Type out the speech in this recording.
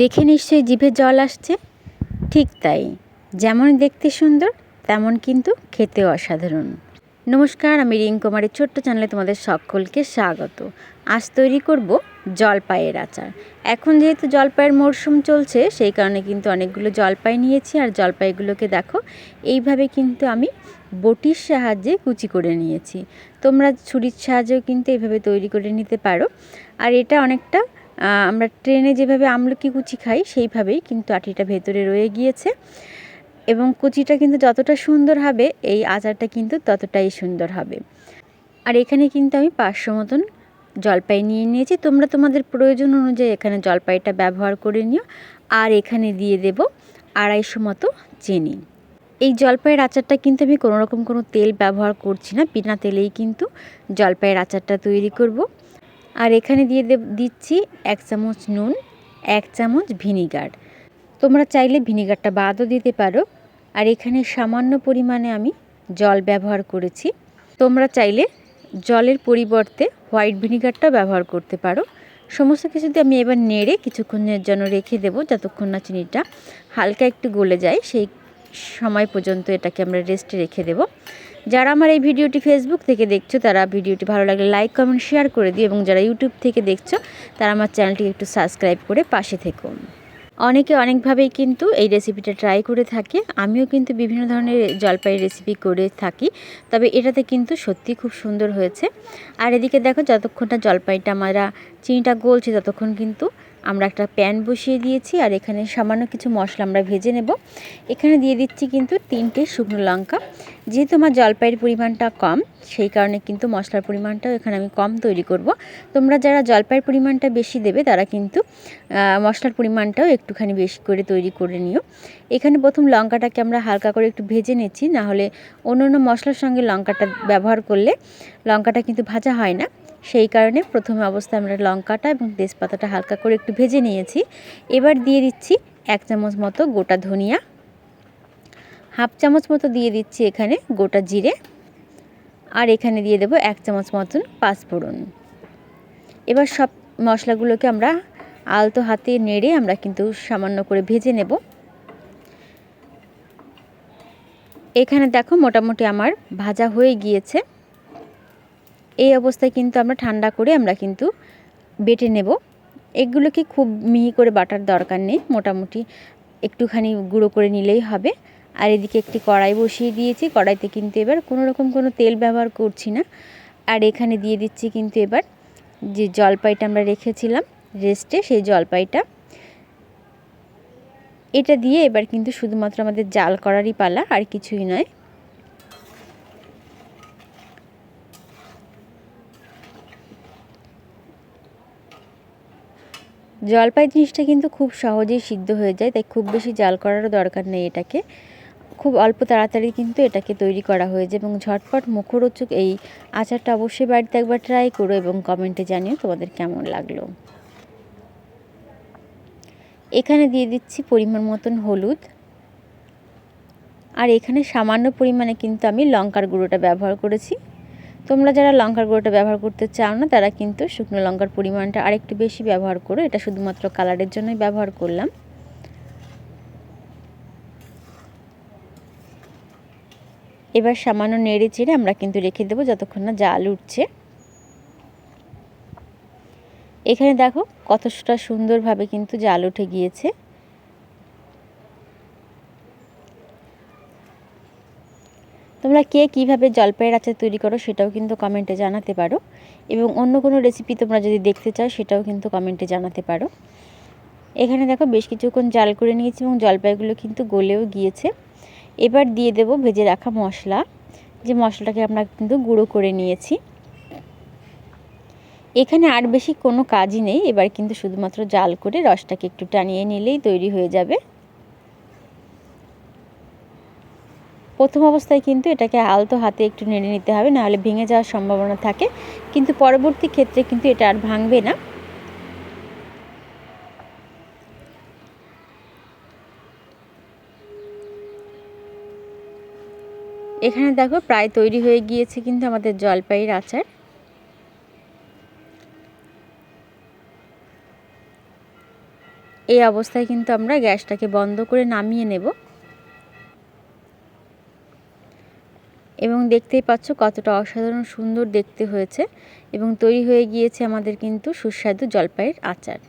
দেখে নিশ্চয়ই জিভে জল আসছে। ঠিক তাই যেমন দেখতে সুন্দর, তেমন কিন্তু খেতেও অসাধারণ। নমস্কার, আমি রিঙ্কুমারের ছোট্ট চ্যানেলে তোমাদের সকলকে স্বাগত। আজ তৈরি করব জলপাইয়ের আচার। এখন যেহেতু জলপাইয়ের মরশুম চলছে, সেই কারণে কিন্তু অনেকগুলো জলপাই নিয়েছি। আর জলপাইগুলোকে দেখো, এইভাবে কিন্তু আমি বটির সাহায্যে কুচি করে নিয়েছি। তোমরা ছুরির সাহায্যেও কিন্তু এইভাবে তৈরি করে নিতে পারো। আর এটা অনেকটা আমরা ট্রেনে যেভাবে আমলকি কুচি খাই, সেইভাবেই কিন্তু আটিটা ভেতরে রয়ে গিয়েছে। এবং কুচিটা কিন্তু যতটা সুন্দর হবে, এই আচারটা কিন্তু ততটাই সুন্দর হবে। আর এখানে কিন্তু আমি পাঁচশো মতন জলপাই নিয়ে নিয়েছি। তোমরা তোমাদের প্রয়োজন অনুযায়ী এখানে জলপাইটা ব্যবহার করে নিও। আর এখানে দিয়ে দেব আড়াইশো মতো চিনি। এই জলপাইয়ের আচারটা কিন্তু আমি কোনো রকম কোনো তেল ব্যবহার করছি না। বিনা তেলেই কিন্তু জলপাইয়ের আচারটা তৈরি করব। আর এখানে দিয়ে দিচ্ছি এক চামচ নুন, এক চামচ ভিনিগার। তোমরা চাইলে ভিনিগারটা বাদও দিতে পারো। আর এখানে সামান্য পরিমাণে আমি জল ব্যবহার করেছি। তোমরা চাইলে জলের পরিবর্তে হোয়াইট ভিনিগারটা ব্যবহার করতে পারো। সমস্ত কিছুতে আমি এবার নেড়ে কিছুক্ষণের জন্য রেখে দেবো, যতক্ষণ না চিনিটা হালকা একটু গলে যায়। সেই সময় পর্যন্ত এটাকে আমরা রেস্টে রেখে দেব। যারা আমার এই ভিডিওটি ফেসবুক থেকে দেখছ, তারা ভিডিওটি ভালো লাগলে লাইক কমেন্ট শেয়ার করে দিও এবং যারা ইউটিউব থেকে দেখছ, তারা আমার চ্যানেলটি একটু সাবস্ক্রাইব করে পাশে থেকো। অনেকে অনেকভাবেই কিন্তু এই রেসিপিটা ট্রাই করে থাকে। আমিও কিন্তু বিভিন্ন ধরনের জলপাই রেসিপি করে থাকি, তবে এটাতে কিন্তু সত্যি খুব সুন্দর হয়েছে। আর এদিকে দেখো যতক্ষণটা জলপাইটা আমরা চিনিটা গলছে, ততক্ষণ কিন্তু আমরা একটা প্যান বসিয়ে দিয়েছি আর এখানে সামান্য কিছু মশলা আমরা ভেজে নেব। এখানে দিয়ে দিচ্ছি কিন্তু তিনটে শুকনো লঙ্কা। যেহেতু আমার জলপাইয়ের পরিমাণটা কম, সেই কারণে কিন্তু মশলার পরিমাণটাও এখানে আমি কম তৈরি করব। তোমরা যারা জলপাইয়ের পরিমাণটা বেশি দেবে, তারা কিন্তু মশলার পরিমাণটাও একটুখানি বেশি করে তৈরি করে নিও। এখানে প্রথম লঙ্কাটাকে আমরা হালকা করে একটু ভেজে নিচ্ছি, নাহলে অন্য অন্য মশলার সঙ্গে লঙ্কাটা ব্যবহার করলে লঙ্কাটা কিন্তু ভাজা হয় না। সেই কারণে প্রথমে অবস্থায় আমরা লঙ্কাটা এবং তেজপাতাটা হালকা করে একটু ভেজে নিয়েছি। এবার দিয়ে দিচ্ছি এক চামচ মতো গোটা ধনিয়া। হাফ চামচ মতো দিয়ে দিচ্ছি এখানে গোটা জিরে। আর এখানে দিয়ে দেব এক চামচ মতন পাঁচফোড়ন। এবার সব মশলাগুলোকে আমরা আলতো হাতে নেড়ে আমরা কিন্তু সামান্য করে ভেজে নেব। এখানে দেখো মোটামুটি আমার ভাজা হয়ে গিয়েছে। এই অবস্থায় কিন্তু আমরা ঠান্ডা করে আমরা কিন্তু বেটে নেব। এগুলোকে খুব মিহি করে বাটার দরকার নেই, মোটামুটি একটুখানি গুঁড়ো করে নিলেই হবে। আর এদিকে একটি কড়াই বসিয়ে দিয়েছি, কড়াইতে কিন্তু এবার কোনো রকম কোনো তেল ব্যবহার করছি না। আর এখানে দিয়ে দিচ্ছি কিন্তু এবার যে জলপাইটা আমরা রেখেছিলাম, রেস্টে সেই জলপাইটা। এটা দিয়ে এবার কিন্তু শুধুমাত্র আমাদের জাল করারই পালা, আর কিছুই নয়। জলপাই জিনিসটা কিন্তু খুব সহজেই সিদ্ধ হয়ে যায়, তাই খুব বেশি জাল করারও দরকার নেই এটাকে। খুব অল্প তাড়াতাড়ি কিন্তু এটাকে তৈরি করা হয়ে যায় এবং ঝটপট মুখরোচক এই আচারটা অবশ্যই বাড়িতে একবার ট্রাই করো এবং কমেন্টে জানিও তোমাদের কেমন লাগল। এখানে দিয়ে দিচ্ছি পরিমাণ মতন হলুদ। আর এখানে সামান্য পরিমাণে কিন্তু আমি লঙ্কার গুঁড়োটা ব্যবহার করেছি। তোমরা যারা লঙ্কার গুঁড়োটা ব্যবহার করতে চাও না, তারা কিন্তু শুকনো লঙ্কার পরিমাণটা আরেকটু বেশি ব্যবহার করো। এটা শুধুমাত্র কালারের জন্যই ব্যবহার করলাম। এবার সামান্য নেড়ে চেড়ে আমরা কিন্তু রেখে দেবো যতক্ষণ না জাল উঠছে। এখানে দেখো কতটা সুন্দরভাবে কিন্তু জাল উঠে গিয়েছে। তোমরা কে কীভাবে জলপাইয়ের আচার তৈরি করো সেটাও কিন্তু কমেন্টে জানাতে পারো। এবং অন্য কোনো রেসিপি তোমরা যদি দেখতে চাও সেটাও কিন্তু কমেন্টে জানাতে পারো। এখানে দেখো বেশ কিছুক্ষণ জাল করে নিয়েছি এবং জলপাইগুলো কিন্তু গলেও গিয়েছে। এবার দিয়ে দেব ভেজে রাখা মশলা। যে মশলাটাকে আমরা কিন্তু গুঁড়ো করে নিয়েছি। এখানে আর বেশি কোনো কাজই নেই। এবার কিন্তু শুধুমাত্র জাল করে রসটাকে একটু টানিয়ে নিলেই তৈরি হয়ে যাবে। প্রথম অবস্থায় কিন্তু এটাকে আলতো হাতে একটু নেড়ে নিতে হবে, নাহলে ভেঙে যাওয়ার সম্ভাবনা থাকে। কিন্তু পরবর্তী ক্ষেত্রে কিন্তু এটা আর ভাঙবে না। এখানে দেখো প্রায় তৈরি হয়ে গিয়েছে কিন্তু আমাদের জলপাইয়ের আচার। এই অবস্থায় কিন্তু আমরা গ্যাসটাকে বন্ধ করে নামিয়ে নেব। এবং দেখতেই পাচ্ছ কতটা অসাধারণ সুন্দর দেখতে হয়েছে এবং তৈরি হয়ে গিয়েছে আমাদের কিন্তু সুস্বাদু জলপাইয়ের আচার।